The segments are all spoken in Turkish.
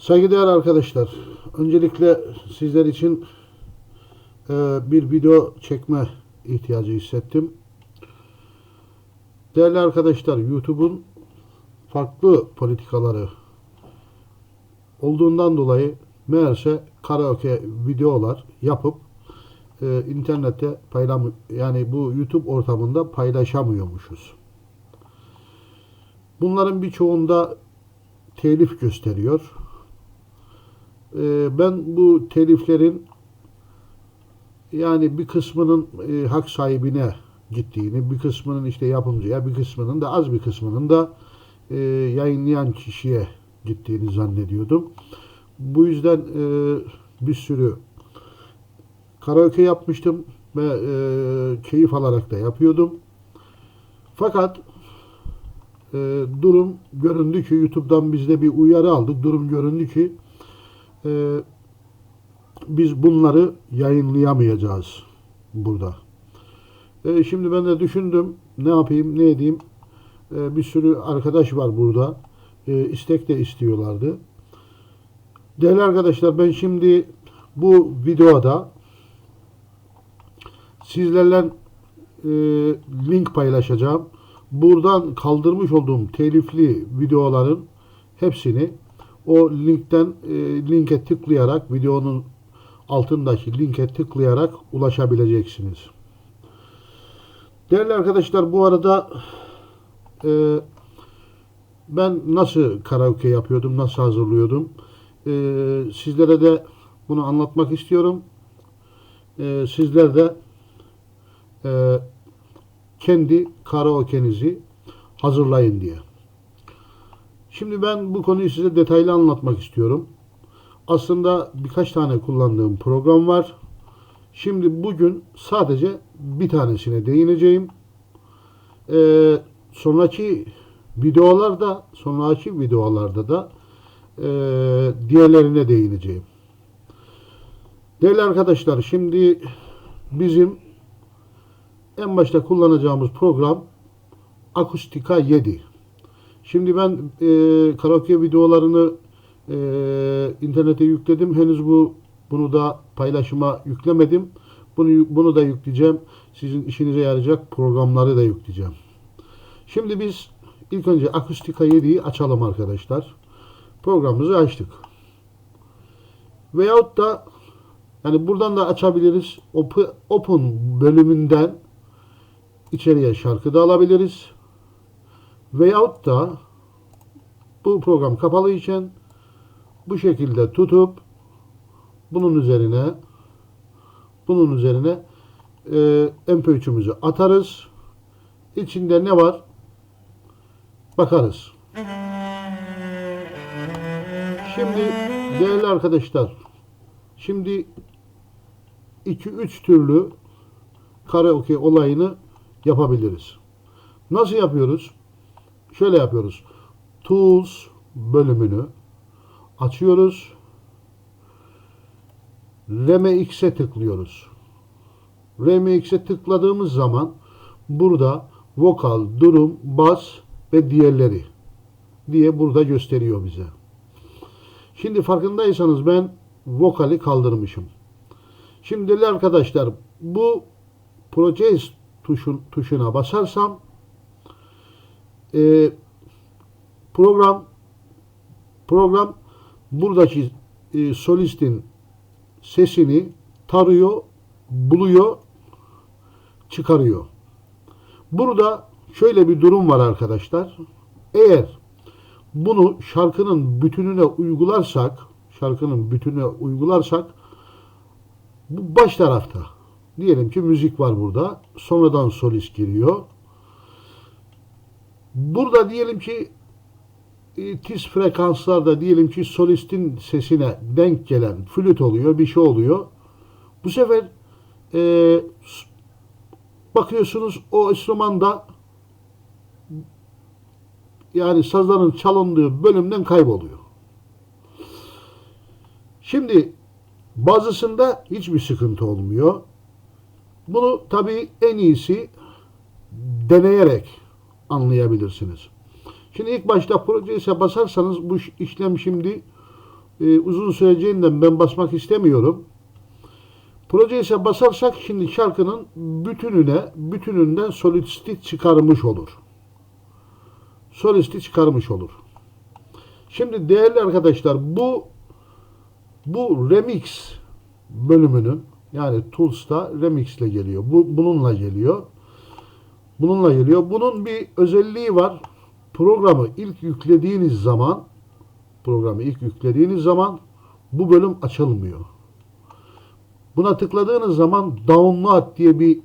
Saygıdeğer arkadaşlar, öncelikle sizler için e, bir video çekme ihtiyacı hissettim. Değerli arkadaşlar, YouTube'un farklı politikaları olduğundan dolayı meğerse karaoke videolar yapıp e, internette paylam yani bu YouTube ortamında paylaşamıyormuşuz. Bunların birçoğunda telif gösteriyor. Ee, ben bu teliflerin yani bir kısmının e, hak sahibine gittiğini, bir kısmının işte yapımcıya, bir kısmının da az bir kısmının da e, yayınlayan kişiye gittiğini zannediyordum. Bu yüzden e, bir sürü karaoke yapmıştım ve keyif alarak da yapıyordum. Fakat durum göründü ki YouTube'dan biz de bir uyarı aldık. Durum göründü ki e, biz bunları yayınlayamayacağız burada. E, şimdi ben de düşündüm ne yapayım ne edeyim. E, bir sürü arkadaş var burada. E, istek de istiyorlardı. Değerli arkadaşlar ben şimdi bu videoda sizlerle e, link paylaşacağım. Buradan kaldırmış olduğum telifli videoların hepsini o linkten e, linke tıklayarak videonun altındaki linke tıklayarak ulaşabileceksiniz. Değerli arkadaşlar bu arada e, ben nasıl karaoke yapıyordum, nasıl hazırlıyordum e, sizlere de bunu anlatmak istiyorum. E, sizler de e, kendi karaoke'nizi hazırlayın diye. Şimdi ben bu konuyu size detaylı anlatmak istiyorum. Aslında birkaç tane kullandığım program var. Şimdi bugün sadece bir tanesine değineceğim. Ee, sonraki videolarda, sonraki videolarda da e, diğerlerine değineceğim. Değerli arkadaşlar, şimdi bizim en başta kullanacağımız program Akustika 7. Şimdi ben e, karaoke videolarını e, internete yükledim. Henüz bu bunu da paylaşıma yüklemedim. Bunu bunu da yükleyeceğim. Sizin işinize yarayacak programları da yükleyeceğim. Şimdi biz ilk önce Akustika 7'yi açalım arkadaşlar. Programımızı açtık. Veyahut da yani buradan da açabiliriz. Open, bölümünden içeriye şarkı da alabiliriz. Veyahut da bu program kapalı için bu şekilde tutup bunun üzerine bunun üzerine e, MP3'ümüzü atarız. İçinde ne var? Bakarız. Şimdi değerli arkadaşlar şimdi 2-3 türlü karaoke olayını yapabiliriz. Nasıl yapıyoruz? Şöyle yapıyoruz. Tools bölümünü açıyoruz. RMX'e tıklıyoruz. RMX'e tıkladığımız zaman burada vokal, durum, bas ve diğerleri diye burada gösteriyor bize. Şimdi farkındaysanız ben vokali kaldırmışım. Şimdi arkadaşlar bu Project tuşun, tuşuna basarsam e, program program buradaki e, solistin sesini tarıyor, buluyor, çıkarıyor. Burada şöyle bir durum var arkadaşlar. Eğer bunu şarkının bütününe uygularsak, şarkının bütününe uygularsak bu baş tarafta Diyelim ki müzik var burada. Sonradan solist giriyor. Burada diyelim ki e, tiz frekanslarda diyelim ki solistin sesine denk gelen flüt oluyor, bir şey oluyor. Bu sefer e, bakıyorsunuz o enstrümanda yani sazların çalındığı bölümden kayboluyor. Şimdi bazısında hiçbir sıkıntı olmuyor. Bunu tabii en iyisi deneyerek anlayabilirsiniz. Şimdi ilk başta projeye basarsanız bu işlem şimdi e, uzun süreceğinden ben basmak istemiyorum. Proje ise basarsak şimdi şarkının bütününe, bütününden solisti çıkarmış olur. Solisti çıkarmış olur. Şimdi değerli arkadaşlar bu bu remix bölümünün yani Tools'ta remix ile geliyor. Bu bununla geliyor. Bununla geliyor. Bunun bir özelliği var. Programı ilk yüklediğiniz zaman programı ilk yüklediğiniz zaman bu bölüm açılmıyor. Buna tıkladığınız zaman download diye bir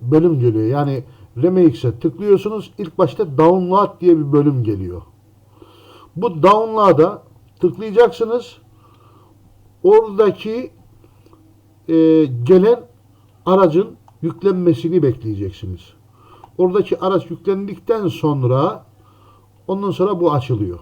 bölüm geliyor. Yani remix'e tıklıyorsunuz. İlk başta download diye bir bölüm geliyor. Bu download'a tıklayacaksınız. Oradaki e, gelen aracın yüklenmesini bekleyeceksiniz. Oradaki araç yüklendikten sonra ondan sonra bu açılıyor.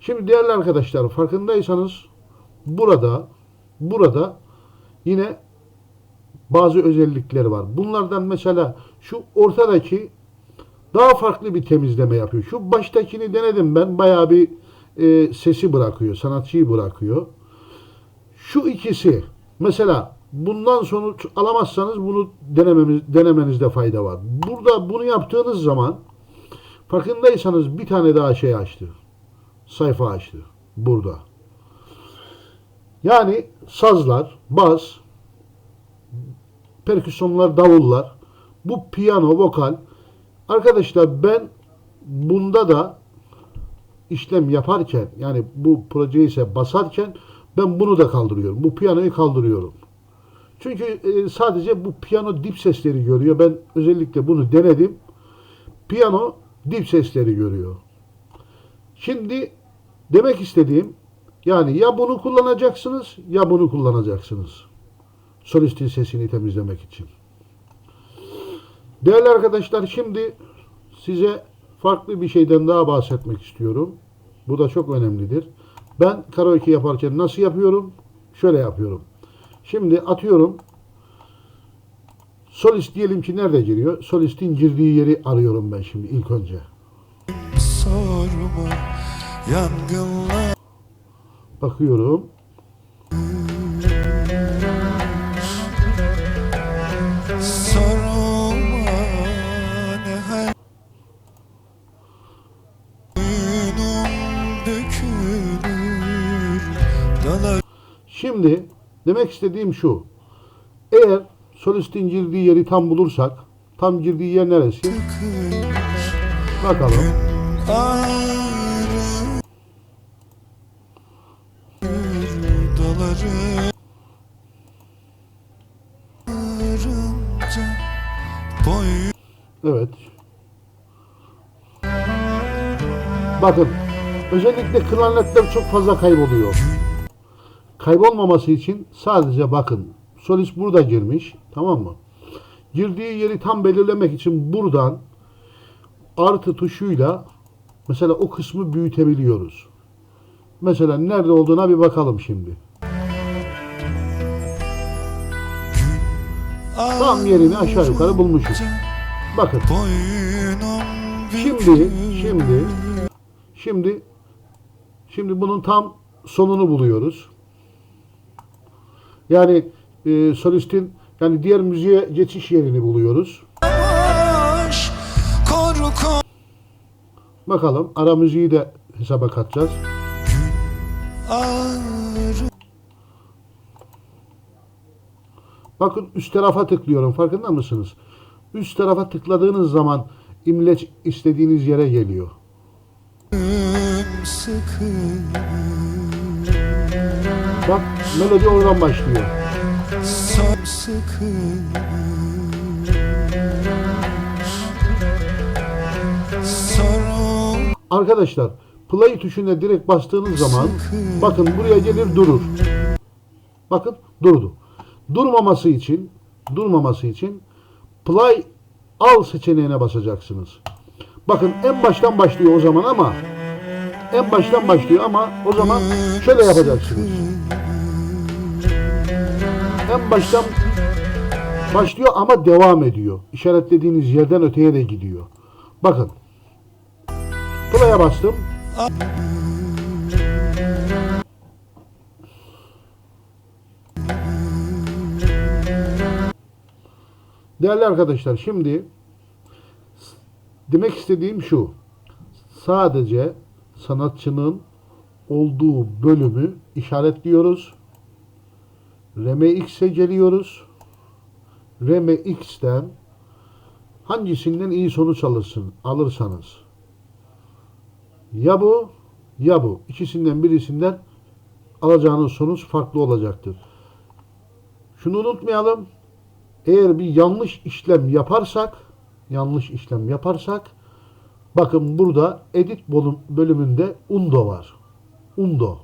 Şimdi değerli arkadaşlar farkındaysanız burada burada yine bazı özellikler var. Bunlardan mesela şu ortadaki daha farklı bir temizleme yapıyor. Şu baştakini denedim ben. Bayağı bir e, sesi bırakıyor. Sanatçıyı bırakıyor. Şu ikisi mesela bundan sonuç alamazsanız bunu denememiz, denemenizde fayda var. Burada bunu yaptığınız zaman farkındaysanız bir tane daha şey açtı. Sayfa açtı. Burada. Yani sazlar, bas, perküsyonlar, davullar, bu piyano, vokal. Arkadaşlar ben bunda da işlem yaparken yani bu projeyi ise basarken ben bunu da kaldırıyorum. Bu piyanoyu kaldırıyorum. Çünkü e, sadece bu piyano dip sesleri görüyor. Ben özellikle bunu denedim. Piyano dip sesleri görüyor. Şimdi demek istediğim yani ya bunu kullanacaksınız ya bunu kullanacaksınız. Solistin sesini temizlemek için. Değerli arkadaşlar şimdi size farklı bir şeyden daha bahsetmek istiyorum. Bu da çok önemlidir. Ben karaoke yaparken nasıl yapıyorum? Şöyle yapıyorum. Şimdi atıyorum. Solist diyelim ki nerede giriyor? Solistin girdiği yeri arıyorum ben şimdi ilk önce. sorma Yangınlar Bakıyorum. Şimdi demek istediğim şu. Eğer solistin girdiği yeri tam bulursak, tam girdiği yer neresi? Bakalım. Evet. Bakın. Özellikle klarnetler çok fazla kayboluyor. Kaybolmaması için sadece bakın. Solist burada girmiş. Tamam mı? Girdiği yeri tam belirlemek için buradan artı tuşuyla mesela o kısmı büyütebiliyoruz. Mesela nerede olduğuna bir bakalım şimdi. Tam yerini aşağı yukarı bulmuşuz. Bakın. Şimdi, şimdi, şimdi, şimdi bunun tam sonunu buluyoruz. Yani e, solistin yani diğer müziğe geçiş yerini buluyoruz. Bakalım ara müziği de hesaba katacağız. Bakın üst tarafa tıklıyorum farkında mısınız? Üst tarafa tıkladığınız zaman imleç istediğiniz yere geliyor. sıkı Bak melodi oradan başlıyor. Arkadaşlar play tuşuna direkt bastığınız zaman bakın buraya gelir durur. Bakın durdu. Durmaması için durmaması için play al seçeneğine basacaksınız. Bakın en baştan başlıyor o zaman ama en baştan başlıyor ama o zaman şöyle yapacaksınız en baştan başlıyor ama devam ediyor. İşaretlediğiniz yerden öteye de gidiyor. Bakın. Play'a bastım. Değerli arkadaşlar şimdi demek istediğim şu. Sadece sanatçının olduğu bölümü işaretliyoruz RMX'e geliyoruz. RMX'ten hangisinden iyi sonuç alırsın, alırsanız ya bu ya bu. İkisinden birisinden alacağınız sonuç farklı olacaktır. Şunu unutmayalım. Eğer bir yanlış işlem yaparsak, yanlış işlem yaparsak, bakın burada edit bölüm- bölümünde undo var. Undo.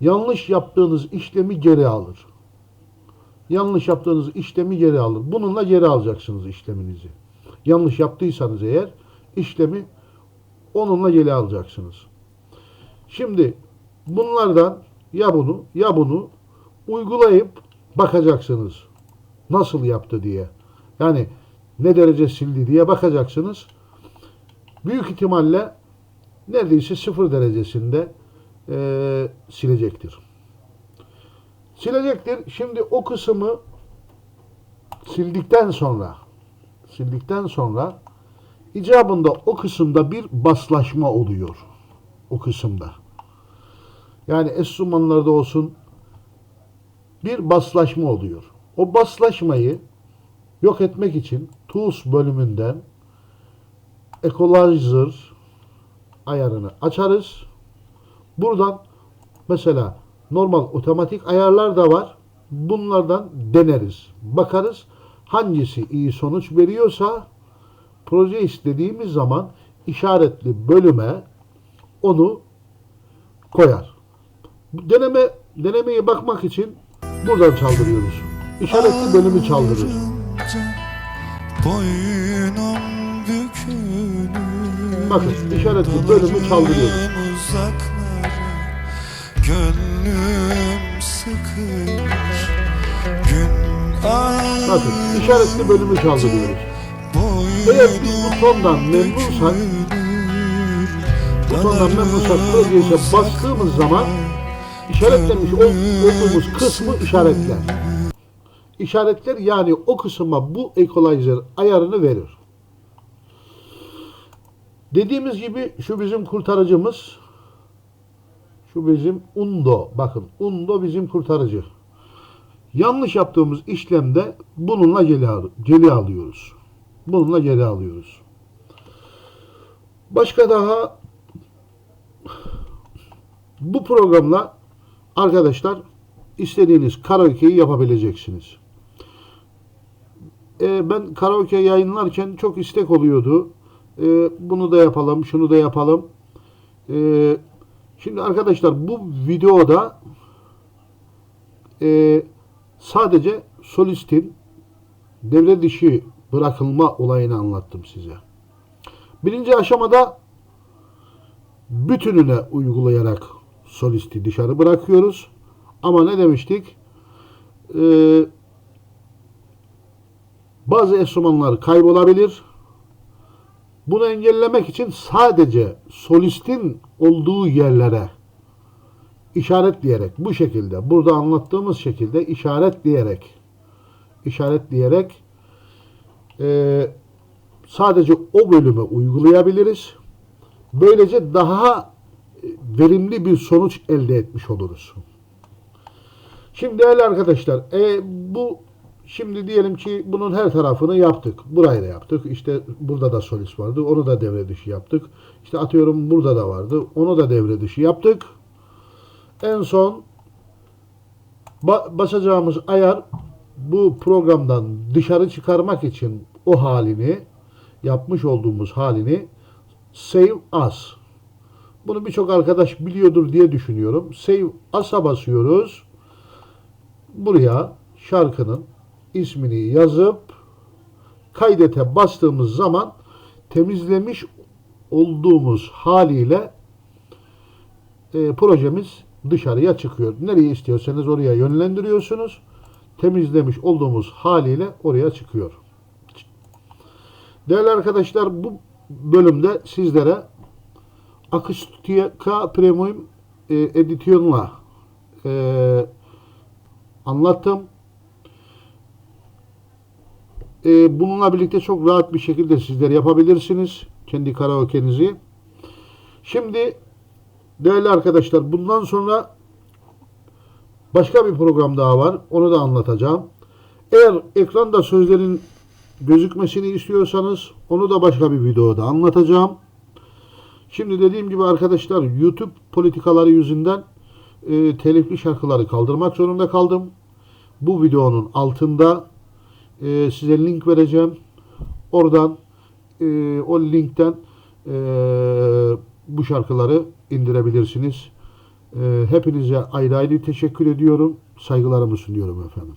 Yanlış yaptığınız işlemi geri alır. Yanlış yaptığınız işlemi geri alır. Bununla geri alacaksınız işleminizi. Yanlış yaptıysanız eğer işlemi onunla geri alacaksınız. Şimdi bunlardan ya bunu ya bunu uygulayıp bakacaksınız. Nasıl yaptı diye. Yani ne derece sildi diye bakacaksınız. Büyük ihtimalle neredeyse sıfır derecesinde eee, silecektir. Silecektir. Şimdi o kısmı sildikten sonra sildikten sonra icabında o kısımda bir baslaşma oluyor. O kısımda. Yani enstrümanlarda olsun bir baslaşma oluyor. O baslaşmayı yok etmek için Tools bölümünden Equalizer ayarını açarız. Buradan mesela normal otomatik ayarlar da var. Bunlardan deneriz. Bakarız hangisi iyi sonuç veriyorsa proje istediğimiz zaman işaretli bölüme onu koyar. Deneme denemeye bakmak için buradan çaldırıyoruz. İşaretli bölümü çaldırır. Bakın, işaretli bölümü çaldırıyoruz. Gönlüm sıkılır Gün Bakın işaretli bölümü çaldırıyoruz. Eğer biz bu tondan memnunsak bu tondan memnunsak projeye bastığımız zaman işaretlemiş ol- olduğumuz kısmı işaretler. İşaretler yani o kısma bu equalizer ayarını verir. Dediğimiz gibi şu bizim kurtarıcımız. Şu bizim undo. Bakın undo bizim kurtarıcı. Yanlış yaptığımız işlemde bununla geri, al- geri alıyoruz. Bununla geri alıyoruz. Başka daha bu programla arkadaşlar istediğiniz karaoke'yi yapabileceksiniz. Ee, ben karaoke yayınlarken çok istek oluyordu. Ee, bunu da yapalım, şunu da yapalım. Ee, şimdi arkadaşlar bu videoda e, sadece solistin devre dışı bırakılma olayını anlattım size. Birinci aşamada bütününe uygulayarak solisti dışarı bırakıyoruz. Ama ne demiştik? Ee, bazı enstrümanlar kaybolabilir. Bunu engellemek için sadece solistin olduğu yerlere işaretleyerek bu şekilde burada anlattığımız şekilde işaretleyerek işaretleyerek e, sadece o bölümü uygulayabiliriz. Böylece daha e, verimli bir sonuç elde etmiş oluruz. Şimdi değerli arkadaşlar, e, bu şimdi diyelim ki bunun her tarafını yaptık. Burayı da yaptık. İşte burada da solist vardı. Onu da devre dışı yaptık. İşte atıyorum burada da vardı. Onu da devre dışı yaptık. En son ba- basacağımız ayar bu programdan dışarı çıkarmak için o halini yapmış olduğumuz halini Save As. Bunu birçok arkadaş biliyordur diye düşünüyorum. Save As'a basıyoruz. Buraya şarkının ismini yazıp kaydete bastığımız zaman temizlemiş olduğumuz haliyle e, projemiz dışarıya çıkıyor. Nereye istiyorsanız oraya yönlendiriyorsunuz. Temizlemiş olduğumuz haliyle oraya çıkıyor. Değerli arkadaşlar bu bölümde sizlere Akustika Premium e, Edition'la e, anlattım. E, bununla birlikte çok rahat bir şekilde sizler yapabilirsiniz. Kendi karaoke'nizi. Şimdi değerli arkadaşlar bundan sonra başka bir program daha var. Onu da anlatacağım. Eğer ekranda sözlerin gözükmesini istiyorsanız onu da başka bir videoda anlatacağım. Şimdi dediğim gibi arkadaşlar YouTube politikaları yüzünden e, telifli şarkıları kaldırmak zorunda kaldım. Bu videonun altında e, size link vereceğim. Oradan e, o linkten e, bu şarkıları indirebilirsiniz. E, hepinize ayrı ayrı teşekkür ediyorum. Saygılarımı sunuyorum efendim.